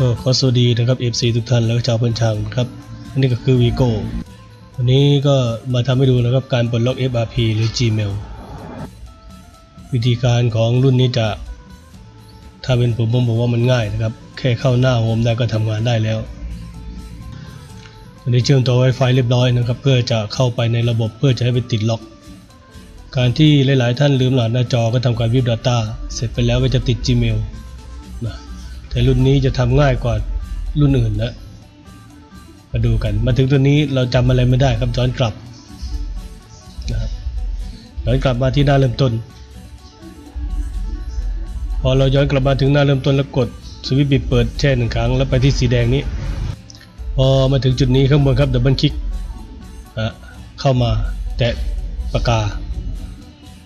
ก็ขอสวัสดีนะครับ FC ทุกท่านแล้วก็ชาวพันชางครับอันนี้ก็คือ Vigo วันนี้ก็มาทำให้ดูนะครับการปลดล็อก FRP หรือ Gmail วิธีการของรุ่นนี้จะ ถ้าเป็นผมผมบอกว่ามันง่ายนะครับ แค่เข้าหน้าโฮมได้ก็ทำงานได้แล้ววันนี้เชื่อมต่อ Wi-Fi เรียบร้อยนะครับ เพื่อจะเข้าไปในระบบเพื่อจะให้ไปติดล็อก การที่หลาย ๆ ท่านลืมรหัสหน้าจอก็ทำการวิบ Data เสร็จไปแล้วก็จะติด Gmail แต่รุ่นนี้จะทำง่ายกว่ารุ่นอื่นนะมาดูกันมาถึงตัวนี้เราจำอะไรไม่ได้ครับย้อนกลับนะครับย้อนกลับมาที่หน้าเริ่มต้น พอเราย้อนกลับมาถึงหน้าเริ่มต้นแล้วกดสวิตช์ปิดเปิดแช่หนึ่งครั้งแล้วไปที่สีแดงนี้ พอมาถึงจุดนี้ข้างบนครับดับเบิลคลิกอะเข้ามาแตะปากกา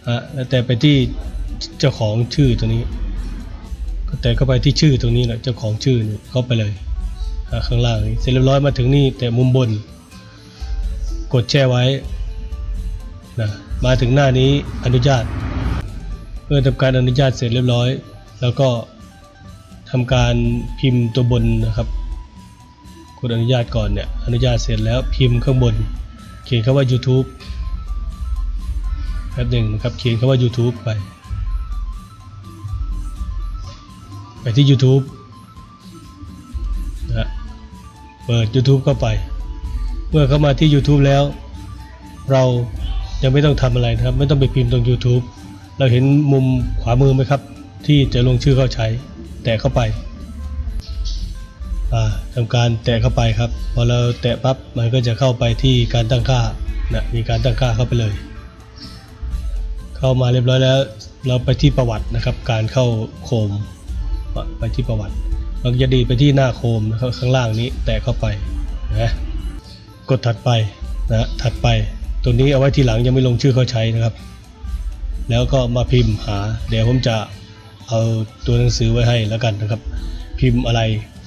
อะแล้วแตะไปที่เจ้าของชื่อตัวนี้ แตะเข้าไปที่ชื่อตรงนี้แหละเจ้าของชื่อนี่เข้าไปเลยข้างล่างนี้เสร็จเรียบร้อยมาถึงนี่แต่มุมบน กดแช่ไว้นะมาถึงหน้านี้อนุญาต เมื่อทำการอนุญาตเสร็จเรียบร้อย แล้วก็ทำการพิมพ์ตัวบนนะครับกดอนุญาตก่อนเนี่ยอนุญาตเสร็จแล้วพิมพ์ข้างบน เขียนคำว่า YouTube แป๊บหนึ่งนะครับเขียนคำว่า YouTube ไป ที่ YouTube นะฮะเปิด YouTube เข้าไป เมื่อเข้ามาที่ YouTube แล้ว เรายังไม่ต้องทำอะไรนะครับ ไม่ต้องไปพิมพ์ตรง YouTube เราเห็นมุมขวามือไหมครับ ที่จะลงชื่อเข้าใช้ แตะเข้าไปาทำการแตะเข้าไปครับ พอเราแตะปั๊บมันก็จะเข้าไปที่การตั้งค่านะมีการตั้งค่าเข้าไปเลย เข้ามาเรียบร้อยแล้ว เราไปที่ประวัตินะครับ การเข้าโคม ไปที่ประวัติ เราจะดีไปที่หน้าโคมนะครับข้างล่างนี้แตะเข้าไปนะกดถัดไปนะถัดไปตัวนี้เอาไว้ทีหลังยังไม่ลงชื่อเขาใช้นะครับ แล้วก็มาพิมพ์หา เดี๋ยวผมจะเอาตัวหนังสือไว้ให้แล้วกันนะครับ พิมพ์อะไร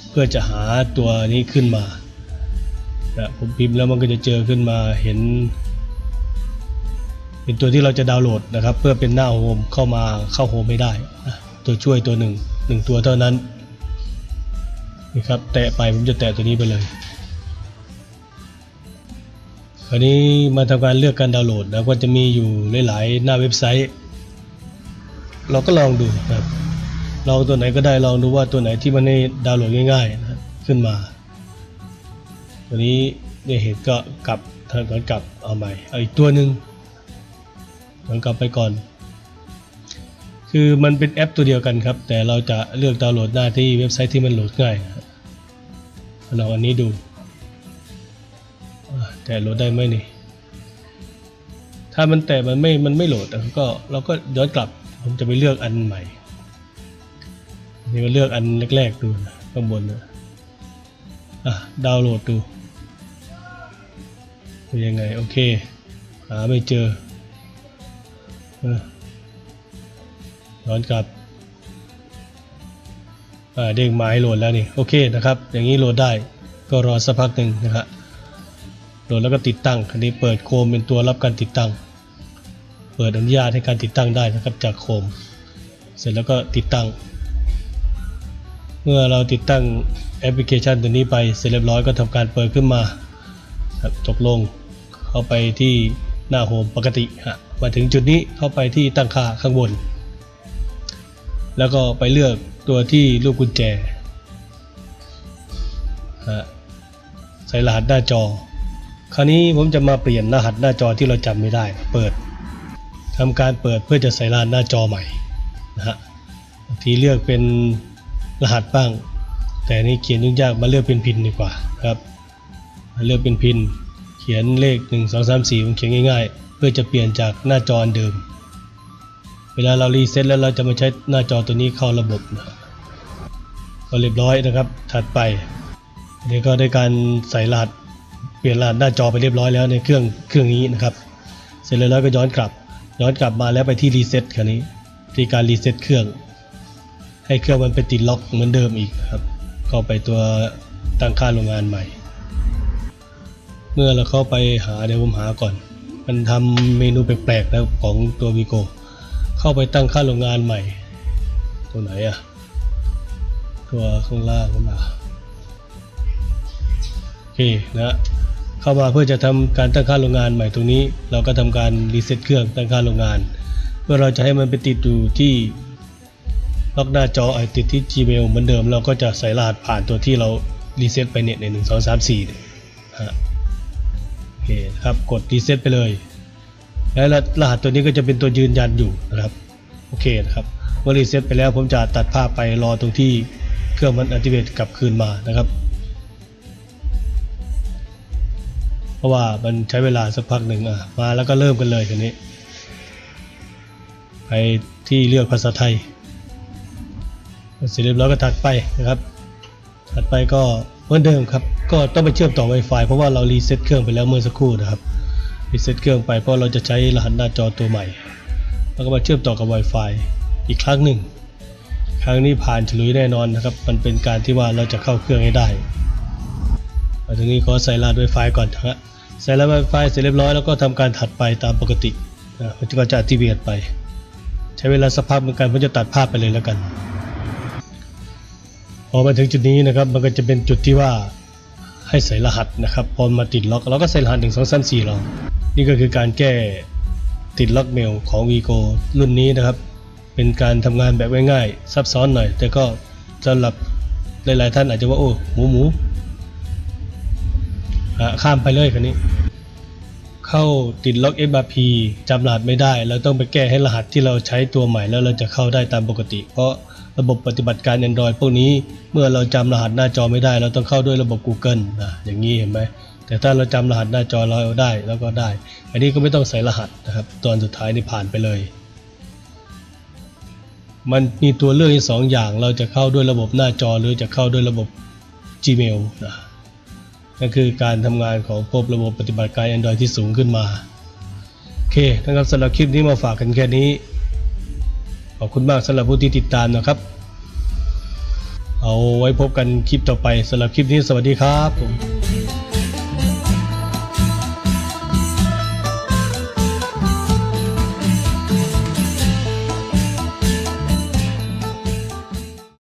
เพื่อจะหาตัวนี้ขึ้นมานะผมพิมพ์แล้วมันก็จะเจอขึ้นมาเห็น เป็นตัวที่เราจะดาวน์โหลดนะครับ เพื่อเป็นหน้าโฮมเข้ามาเข้าโฮมไม่ได้นะตัวช่วยตัวหนึ่ง หนึ่งตัวเท่านั้นนี่ครับแตะไปผมจะแตะตัวนี้ไปเลยคราวนี้มาทำการเลือกการดาวน์โหลดนะก็จะมีอยู่หลายๆหน้าเว็บไซต์ เราก็ลองดูนะครับลองตัวไหนก็ได้ลองดูว่าตัวไหนที่มันให้ดาวน์โหลดง่ายๆนะขึ้นมา ตัวนี้ได้เห็นก็กลับทางก่อนกลับเอาใหม่เอาอีกตัวหนึ่งย้อนกลับไปก่อน คือมันเป็นแอปตัวเดียวกันครับ แต่เราจะเลือกดาวน์โหลดหน้าที่เว็บไซต์ที่มันโหลดง่ายนะครับลองอันนี้ดู แต่โหลดได้ไหมนี่ ถ้ามันแต่มันไม่ มันไม่โหลดก็เราก็ย้อนกลับ ผมจะไปเลือกอันใหม่ นี่มาเลือกอันแรกๆดูนะข้างบนนะอะดาวน์โหลดดูเป็นยังไง โอเค หาไม่เจอเออ ย้อนกลับเด้งมาให้โหลดแล้วนี่โอเคนะครับ อย่างนี้โหลดได้ก็รอสักพักหนึ่งนะครับโหลดแล้วก็ติดตั้งคันนี้เปิดโคมเป็นตัวรับการติดตั้ง เปิดอนุญาตให้การติดตั้งได้นะครับจากโคม เสร็จแล้วก็ติดตั้ง เมื่อเราติดตั้งแอปพลิเคชันตัวนี้ไปเสร็จเรียบร้อยก็ทำการเปิดขึ้นมาครับตกลงเข้าไปที่หน้าโฮมปกติฮะมาถึงจุดนี้เข้าไปที่ตั้งค่าข้างบน แล้วก็ไปเลือกตัวที่ลูกกุญแจฮะใส่รหัสหน้าจอ คราวนี้ผมจะมาเปลี่ยนรหัสหน้าจอที่เราจำไม่ได้ เปิดทำการเปิดเพื่อจะใส่รหัสหน้าจอใหม่นะฮะทีเลือกเป็นรหัสบ้าง แต่นี่เขียนยุ่งยากมาเลือกเป็นพินดีกว่าครับมาเลือกเป็นพิน เขียนเลข 1 2 3 4ผมเขียนง่าย ๆ เพื่อจะเปลี่ยนจากหน้าจอเดิม เวลาเรารีเซ็ตแล้วเราจะมาใช้หน้าจอตัวนี้เข้าระบบนะก็เรียบร้อยนะครับ ถัดไปอันนี่ก็ได้การใส่รหัสเปลี่ยนรหัสหน้าจอไปเรียบร้อยแล้วในเครื่องเครื่องนี้นะครับ เสร็จแล้วก็ย้อนกลับ ย้อนกลับมาแล้วไปที่รีเซ็ตคราวนี้ที่การรีเซ็ตเครื่อง ให้เครื่องมันไปติดล็อกเหมือนเดิมอีกครับเข้าไปตัวตั้งค่าโรงงานใหม่ เมื่อเราเข้าไปหาเดี๋ยวผมหาก่อน มันทำเมนูแปลกๆแล้วของตัววิโก เข้าไปตั้งค่าโรงงานใหม่ ตัวไหนอะตัวข้างล่างขึ้นมาโอเคนะเข้ามาเพื่อจะทำการตั้งค่าโรงงานใหม่ตรงนี้ เราก็ทำการรีเซ็ตเครื่องตั้งค่าโรงงาน เพื่อเราจะให้มันไปติดอยู่ที่ล็อกหน้าจอไอติดที่ Gmail เหมือนเดิม เราก็จะใส่รหัสผ่านตัวที่เรารีเซ็ตไปเนี่ยในหนึ่งสองสามสี่ฮะโอเคครับกดรีเซ็ตไปเลย แล้วรหัสตัวนี้ก็จะเป็นตัวยืนยันอยู่นะครับโอเคนะครับเมื่อรีเซ็ตไปแล้วผมจะตัดภาพไปรอตรงที่เครื่องมันอัติเวตกลับคืนมานะครับ เพราะว่ามันใช้เวลาสักพักหนึ่งอะมาแล้วก็เริ่มกันเลยทีนี้ไปที่เลือกภาษาไทยเสร็จเรียบร้อยก็ถัดไปนะครับ ถัดไปก็เหมือนเดิมครับ ก็ต้องไปเชื่อมต่อ Wi-Fi เพราะว่าเรารีเซ็ตเครื่องไปแล้วเมื่อสักครู่นะครับ รีเซ็ตเครื่องไปเพราะเราจะใช้รหัสหน้าจอตัวใหม่ แล้วก็มาเชื่อมต่อกับ Wi-Fi อีกครั้งหนึ่ง ครั้งนี้ผ่านฉลุยแน่นอนนะครับ มันเป็นการที่ว่าเราจะเข้าเครื่องให้ได้มาถึงนี้ขอใส่รหัส Wi-Fi ก่อนนะฮะใส่รหัส Wi-Fi เสร็จเรียบร้อยแล้วก็ทำการถัดไปตามปกตินะมันก็จะอัติเวตไป ใช้เวลาสักพักเหมือนกันผมจะตัดภาพไปเลยแล้วกัน พอมาถึงจุดนี้นะครับมันก็จะเป็นจุดที่ว่าให้ใส่รหัสนะครับ พอมาติดล็อกเราก็ใส่รหัสหนึ่งสองสามสี่เรา นี่ก็คือการแก้ติดล็อกเมลของ Vigo รุ่นนี้นะครับ เป็นการทำงานแบบง่ายๆซับซ้อนหน่อย แต่ก็สำหรับหลายๆท่านอาจจะว่าโอ้หมูหมูข้ามไปเลยคันนี้ เข้าติดล็อก FRP จำรหัสไม่ได้ เราต้องไปแก้ให้รหัสที่เราใช้ตัวใหม่แล้วเราจะเข้าได้ตามปกติ เพราะระบบปฏิบัติการ Android พวกนี้เมื่อเราจำรหัสหน้าจอไม่ได้ เราต้องเข้าด้วยระบบ Google นะอย่างนี้เห็นไหม แต่ถ้าเราจำรหัสหน้าจอเราได้แล้วก็ได้ อันนี้ก็ไม่ต้องใส่รหัสนะครับ ตอนสุดท้ายนี่ผ่านไปเลย มันมีตัวเลือกอีกสองอย่าง เราจะเข้าด้วยระบบหน้าจอหรือจะเข้าด้วยระบบ Gmail นะนั่นคือการทำงานของพวกระบบปฏิบัติการ Android ที่สูงขึ้นมาโอเคนะครับสำหรับคลิปนี้มาฝากกันแค่นี้ ขอบคุณมากสำหรับผู้ที่ติดตามนะครับ เอาไว้พบกันคลิปต่อไปสำหรับคลิปนี้สวัสดีครับผม